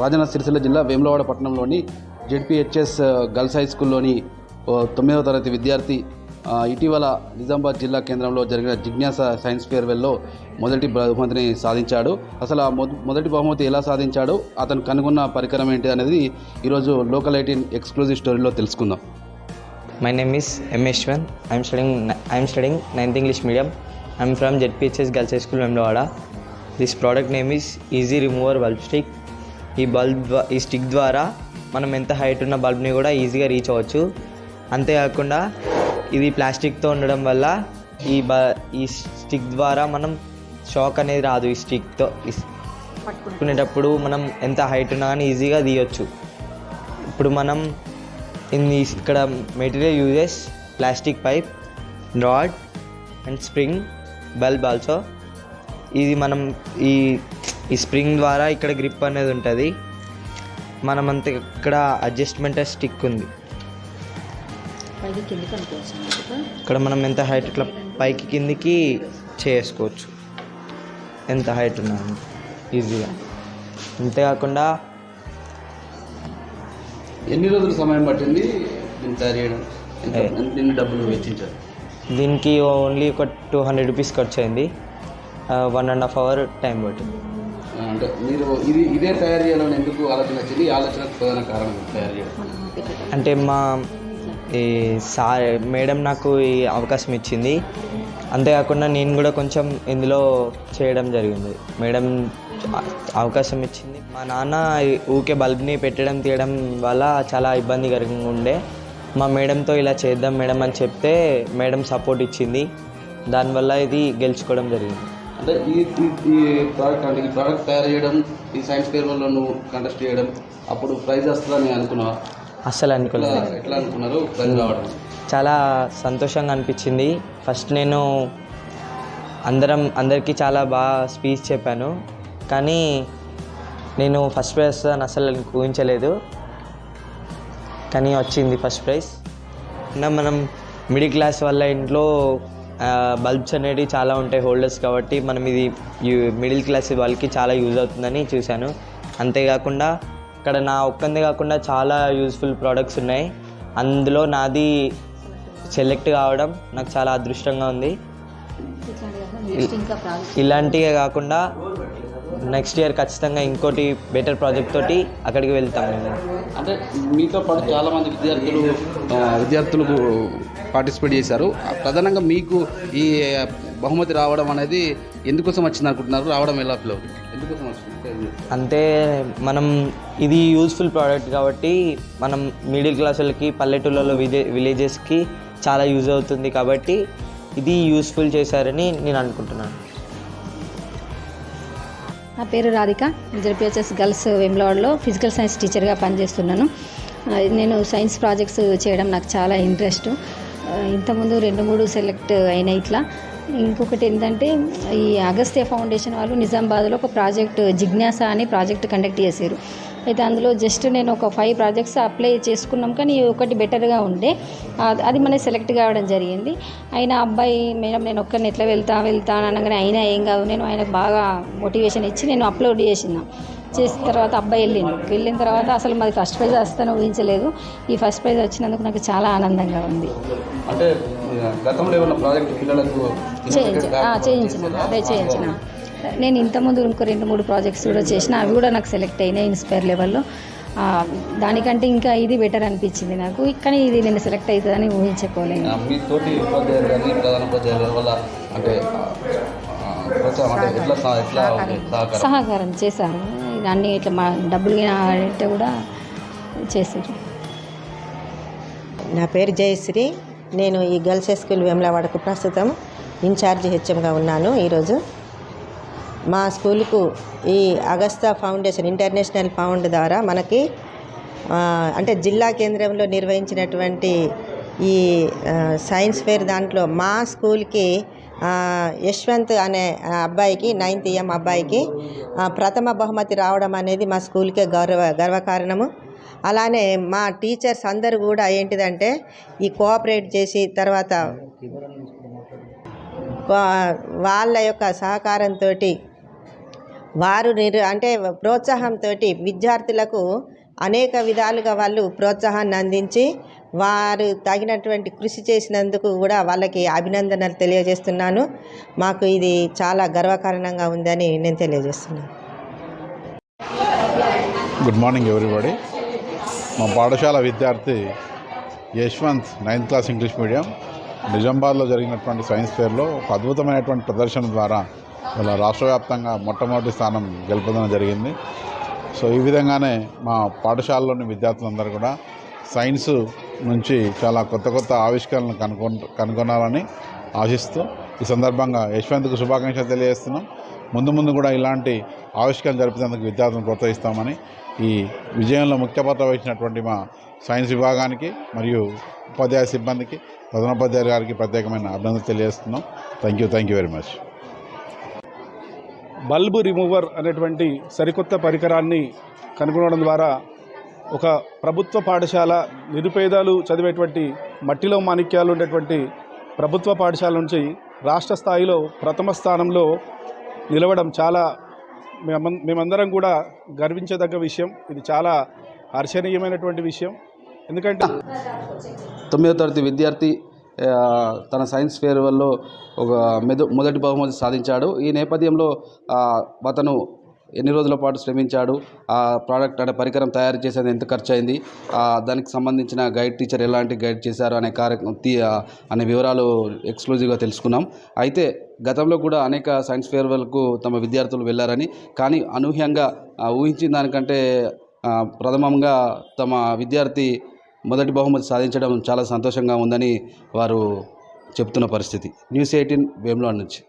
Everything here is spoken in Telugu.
రాజన్న సిరిసిల్ల జిల్లా వేములవాడ పట్టణంలోని జెడ్పిహెచ్ఎస్ గర్ల్స్ హై స్కూల్లోని తొమ్మిదవ తరగతి విద్యార్థి ఇటీవల నిజామాబాద్ జిల్లా కేంద్రంలో జరిగిన జిజ్ఞాస సైన్స్ ఫేర్వెల్లో మొదటి బహుమతిని సాధించాడు అసలు ఆ మొదటి బహుమతి ఎలా సాధించాడో అతను కనుగొన్న పరికరం ఏంటి అనేది ఈరోజు లోకల్ ఎయిటీన్ ఎక్స్క్లూజివ్ స్టోరీలో తెలుసుకుందాం my name is M. Ishwan. I'm studying I'm studying 9th English medium. I'm from ZPHS Girls High School, this product name is easy remover bulb stick ఈ బల్బ్ ఈ స్టిక్ ద్వారా మనం ఎంత హైట్ ఉన్న బల్బ్ని కూడా ఈజీగా రీచ్ అవ్వచ్చు. అంతేకాకుండా ఇది ప్లాస్టిక్తో ఉండడం వల్ల ఈ బ ఈ స్టిక్ ద్వారా మనం షాక్ అనేది రాదు ఈ స్టిక్తో పట్టుకునేటప్పుడు మనం ఎంత హైట్ ఉన్నా కానీ ఈజీగా తీయొచ్చు. ఇప్పుడు మనం ఇన్ ఇక్కడ material uses plastic pipe rod and spring bulb also. ఇది మనం ఈ ఈ స్ప్రింగ్ ద్వారా ఇక్కడ గ్రిప్ అనేది ఉంటుంది. మనం అంత ఇక్కడ అడ్జస్ట్మెంట్ స్టిక్ ఉంది. ఇక్కడ మనం ఎంత హైట్ ఇట్లా పైకి కిందికి చేసుకోవచ్చు. ఎంత హైట్ ఉన్నా ఈజీగా. అంతేకాకుండా ఎన్ని రోజులు సమయం పట్టింది దీన్ని తయారు చేయడం? డబ్బులు వెచ్చించారు? దీనికి ఓన్లీ ఒక టూ హండ్రెడ్ రూపీస్ ఖర్చు అయింది one and half hour time పట్టింది. అంటే మీరు ఇది ఇదే తయారు చేయాలని ఎందుకు ఆలోచన వచ్చింది? ఈ ఆలోచనకు ప్రధాన కారణం తయారు చేయడం అంటే మా ఈ సార్ మేడం నాకు ఈ అవకాశం ఇచ్చింది. అంతేకాకుండా నేను కూడా కొంచెం ఇందులో చేయడం జరిగింది. మేడం అవకాశం ఇచ్చింది. మా నాన్న ఊకే బల్బ్ని పెట్టడం తీయడం వల్ల చాలా ఇబ్బందికరంగా ఉండే. మా మేడంతో ఇలా చేద్దాం మేడం అని చెప్తే మేడం సపోర్ట్ ఇచ్చింది. దానివల్ల ఇది గెలుచుకోవడం జరిగింది. అంటే ఈ ఈ- ప్రోడక్ట్ అంటే ఈ ప్రోడక్ట్ తయారు చేయడం ఈ సైన్స్ ఫేర్ వల్ల నువ్వు కంటెస్ట్ చేయడం అప్పుడు ప్రైజ్ వస్తుందని అనుకున్నావా? అస్సలు అనుకోలేదు. ఎట్లా అనుకున్నారు? ప్రైజ్ రావడం? చాలా సంతోషంగా అనిపించింది. ఫస్ట్ నేను అందరం అందరికీ చాలా బాగా స్పీచ్ చెప్పాను. కానీ నేను ఫస్ట్ ప్రైజ్ వస్తుందని అసలు ఊహించలేదు. కానీ వచ్చింది ఫస్ట్ ప్రైజ్ మనం మిడిల్ క్లాస్ వల్ల ఇంట్లో బల్బ్స్ అనేవి చాలా ఉంటాయి హోల్డర్స్ కాబట్టి మనం ఇది మిడిల్ క్లాస్ వాళ్ళకి చాలా యూజ్ అవుతుందని చూశాను. అంతేకాకుండా ఇక్కడ నా ఒక్కందే కాకుండా చాలా యూస్ఫుల్ ప్రోడక్ట్స్ ఉన్నాయి. అందులో నాది సెలెక్ట్ కావడం నాకు చాలా అదృష్టంగా ఉంది. ఇలాంటివే కాకుండా నెక్స్ట్ ఇయర్ ఖచ్చితంగా ఇంకోటి బెటర్ ప్రాజెక్ట్ తోటి అక్కడికి వెళ్తాం మేము. అంటే మీతో పాటు చాలా మంది విద్యార్థులు విద్యార్థులకు పార్టిసిపేట్ చేశారు. ప్రధానంగా మీకు ఈ బహుమతి రావడం అనేది ఎందుకోసం వచ్చింది అనుకుంటున్నారు? రావడం ఎలా ఎందుకోసం వచ్చింది? అంటే మనం ఇది యూస్ఫుల్ ప్రోడక్ట్ కాబట్టి మనం మిడిల్ క్లాస్ వాళ్ళకి పల్లెటూళ్ళలో విజే విలేజెస్కి చాలా యూజ్ అవుతుంది కాబట్టి ఇది యూస్ఫుల్ చేశారని నేను అనుకుంటున్నాను. నా పేరు రాధిక. జెడ్పిహెచ్ఎస్ గర్ల్స్ వెమ్లవాడలో ఫిజికల్ సైన్స్ టీచర్గా పనిచేస్తున్నాను. నేను సైన్స్ ప్రాజెక్ట్స్ చేయడం నాకు చాలా ఇంట్రెస్ట్. ఇంతకుముందు రెండు మూడు సెలెక్ట్ అయిన ఇట్లా. ఇంకొకటి ఏంటంటే ఈ అగస్త్య ఫౌండేషన్ వాళ్ళు నిజామాబాద్లో ఒక ప్రాజెక్ట్ జిజ్ఞాస అని ప్రాజెక్ట్ కండక్ట్ చేశారు. అయితే అందులో జస్ట్ నేను ఒక ఫైవ్ ప్రాజెక్ట్స్ అప్లై చేసుకున్నాం కానీ ఒకటి బెటర్గా ఉండే. అది మనకి సెలెక్ట్ కావడం జరిగింది. అయినా అబ్బాయి మేడం నేను ఒక్కరిని ఎట్లా వెళ్తా వెళ్తా అనగానే అయినా ఏం కాదు నేను ఆయనకు బాగా మోటివేషన్ ఇచ్చి నేను అప్లోడ్ చేసిన. చేసిన తర్వాత అబ్బాయి వెళ్ళిండు వెళ్ళిన తర్వాత అసలు మాది ఫస్ట్ ప్రైజ్ వస్తాను ఊహించలేదు. ఈ ఫస్ట్ ప్రైజ్ వచ్చినందుకు నాకు చాలా ఆనందంగా ఉంది. అంటే గతంలో ఏమైనా ప్రాజెక్ట్ పిల్లలకు చేయించిన. అదే చేయించిన. నేను ఇంతకుముందు ఇంకో రెండు మూడు ప్రాజెక్ట్స్ కూడా చేసిన అవి కూడా నాకు సెలెక్ట్ అయినాయి ఇన్స్పైర్ లెవెల్లో. దానికంటే ఇంకా ఇది బెటర్ అనిపించింది నాకు. కానీ ఇది నేను సెలెక్ట్ అవుతుందని ఉంది సహకారం. సహకారం? చేశారు అన్నీ ఇట్లా మా డబ్బులు గిన అంటే కూడా చేశారు నా పేరు జయశ్రీ. నేను ఈ గర్ల్స్ హై స్కూల్ వేములవాడకు ప్రస్తుతం ఇన్ఛార్జ్ హెచ్ఎంగా ఉన్నాను ఈరోజు. మా స్కూల్కు ఈ అగస్తా ఫౌండేషన్ ఇంటర్నేషనల్ ఫౌండ్ ద్వారా మనకి అంటే జిల్లా కేంద్రంలో నిర్వహించినటువంటి ఈ సైన్స్ ఫేర్ దాంట్లో మా స్కూల్కి యశ్వంత్ అనే అబ్బాయికి నైన్త్ ఇయం అబ్బాయికి ప్రథమ బహుమతి రావడం అనేది మా స్కూల్కే గౌరవ గర్వకారణము. అలానే మా టీచర్స్ అందరూ కూడా ఏంటిదంటే ఈ కోఆపరేట్ చేసి తర్వాత వాళ్ళ యొక్క సహకారంతో వారు నిరు అంటే ప్రోత్సాహంతో విద్యార్థులకు అనేక విధాలుగా వాళ్ళు ప్రోత్సాహాన్ని అందించి వారు తగినటువంటి కృషి చేసినందుకు కూడా వాళ్ళకి అభినందనలు తెలియజేస్తున్నాను. మాకు ఇది చాలా గర్వకారణంగా ఉందని నేను తెలియజేస్తున్నాను. Good morning everybody. మా పాఠశాల విద్యార్థి Yashwant ninth class English medium. నిజామాబాద్లో జరిగినటువంటి సైన్స్ ఫేర్లో ఒక అద్భుతమైనటువంటి ప్రదర్శన ద్వారా ఇలా రాష్ట్ర వ్యాప్తంగా మొట్టమొదటి స్థానం గెలుపొందడం జరిగింది. సో ఈ విధంగానే మా పాఠశాలలోని విద్యార్థులందరూ కూడా సైన్స్ నుంచి చాలా కొత్త కొత్త ఆవిష్కరణలు కనుగొ కనుగొనాలని ఆశిస్తూ ఈ సందర్భంగా యశ్వంత్కు శుభాకాంక్షలు తెలియజేస్తున్నాం. ముందు ముందు కూడా ఇలాంటి ఆవిష్కరణ జరిపేందుకు విద్యార్థులను ప్రోత్సహిస్తామని ఈ విజయంలో ముఖ్య పాత్ర వహించినటువంటి మా సైన్స్ విభాగానికి మరియు ఉపాధ్యాయ సిబ్బందికి ప్రధానోపాధ్యాయులు గారికి ప్రత్యేకమైన అభినందన తెలియజేస్తున్నాం. Thank you thank you very much. Bulb remover అనేటువంటి సరికొత్త పరికరాన్ని కనుగొనడం ద్వారా ఒక ప్రభుత్వ పాఠశాల నిరుపేదలు చదివేటువంటి మట్టిలో మాణిక్యాలు ఉండేటువంటి ప్రభుత్వ పాఠశాల నుంచి రాష్ట్ర స్థాయిలో ప్రథమ స్థానంలో నిలవడం చాలా మేమందరం కూడా గర్వించదగ్గ విషయం. ఇది చాలా హర్షణీయమైనటువంటి విషయం. ఎందుకంటే తొమ్మిదో తరగతి విద్యార్థి తన సైన్స్ ఫేర్వెల్లో ఒక మెదు మొదటి బహుమతి సాధించాడు. ఈ నేపథ్యంలో అతను ఎన్ని రోజుల పాటు శ్రమించాడు? ఆ ప్రోడక్ట్ అనే పరికరం తయారు చేసేది ఎంత ఖర్చు అయింది దానికి సంబంధించిన గైడ్ టీచర్ ఎలాంటి గైడ్ చేశారు అనే కార్యక్రమం తీ- అనే వివరాలు ఎక్స్క్లూజివ్గా తెలుసుకున్నాం. అయితే గతంలో కూడా అనేక సైన్స్ ఫేర్వెల్కు తమ విద్యార్థులు వెళ్ళారని కానీ అనూహ్యంగా ఊహించిన దానికంటే ప్రథమంగా తమ విద్యార్థి మొదటి బహుమతి సాధించడం చాలా సంతోషంగా ఉందని వారు చెప్తున్న పరిస్థితి. న్యూస్ ఎయిటీన్ వేమ్లాడ్ నుంచి.